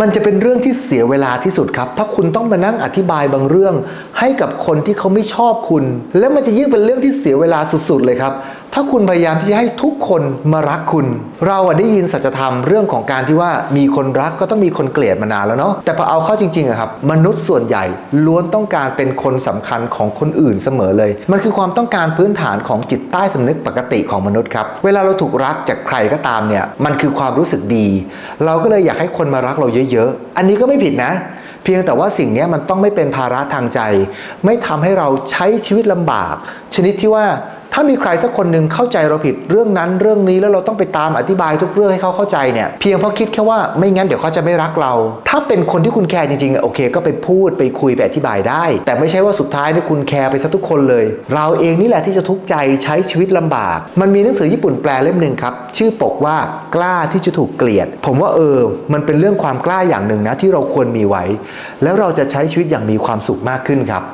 มันจะเป็นเรื่องที่เสียเวลาที่สุดครับ ถ้าคุณต้องมานั่งอธิบายบางเรื่อง ให้กับคนที่เขาไม่ชอบคุณ และมันจะยิ่งเป็นเรื่องที่เสียเวลาสุดๆเลยครับ ถ้าคุณพยายามที่จะให้ทุกคนมารักคุณ เราอะได้ยินสัจธรรมเรื่องของการที่ว่ามีคนรักก็ต้องมีคนเกลียดมานานแล้วเนาะแต่พอเอาเข้าจริงๆอะครับมนุษย์ส่วนใหญ่ล้วนต้องการเป็นคนสำคัญของคนอื่นเสมอเลย มันคือความต้องการพื้นฐานของจิตใต้สำนึกปกติของมนุษย์ครับเวลาเราถูกรักจากใครก็ตามเนี่ยมันคือความรู้สึกดี เราก็เลยอยากให้คนมารักเราเยอะๆ อันนี้ก็ไม่ผิดนะเพียงแต่ว่าสิ่งนี้มันต้องไม่เป็นภาระทางใจ ไม่ทำให้เราใช้ชีวิตลำบาก ชนิดที่ว่า ถ้ามีใครสักคนหนึ่งเข้าใจเราผิดเรื่องนั้นเรื่องนี้แล้วเราต้องไปตามอธิบายทุกเรื่องให้เขาเข้าใจเนี่ยเพียงเพราะคิดแค่ว่าไม่งั้นเดี๋ยวเขาจะไม่รักเรา ถ้าเป็นคนที่คุณแคร์จริงๆอะโอเค ก็ไปพูดไปคุยไปอธิบายได้ แต่ไม่ใช่ว่าสุดท้ายเนี่ยคุณแคร์ไปซะทุกคนเลย เราเองนี่แหละที่จะทุกข์ใจใช้ชีวิตลำบาก มันมีหนังสือญี่ปุ่นแปลเล่มหนึ่งครับชื่อปกว่ากล้าที่จะถูกเกลียด ผมว่าเออ มันเป็นเรื่องความกล้าอย่างหนึ่งนะที่เราควรมีไว้ แล้วเราจะใช้ชีวิตอย่างมีความสุขมากขึ้นครับ